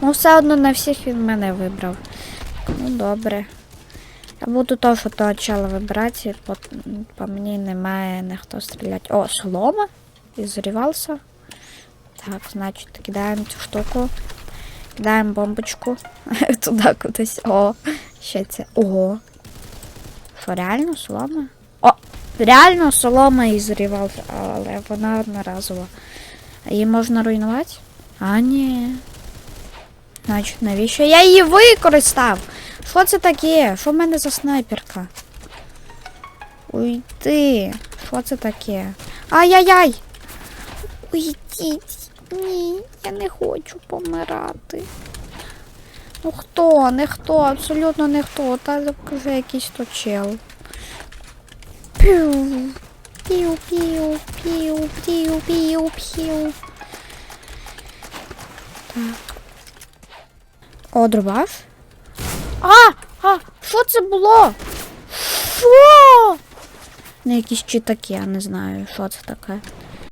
Ну, все одно на всіх він мене вибрав. Ну, добре. Я буду то, що того чела вибирати, по, по мені немає ніхто стріляти. О, солома. Ізрівався. Так, значить, кидаємо цю штуку. Кидаємо бомбочку. Туди кудись. О, ще це. Ого. Що, реально солома? О! Реально солома ізрівався, але вона одноразова. Її можна руйнувати? А, ні. Значить, навіщо я її використав? Що це таке? Що в мене за снайперка? Уйди. Що це таке? Ай-яй-яй! Уйдіть. Ні, я не хочу помирати. Ну хто? Не хто, абсолютно не хто. Та вже якийсь то чел. Піу. Піу, піу, піу, піу, піу, піу. Так. О, дробаш? А! А! Що це було? Що? Не якісь читаки, я не знаю, що це таке.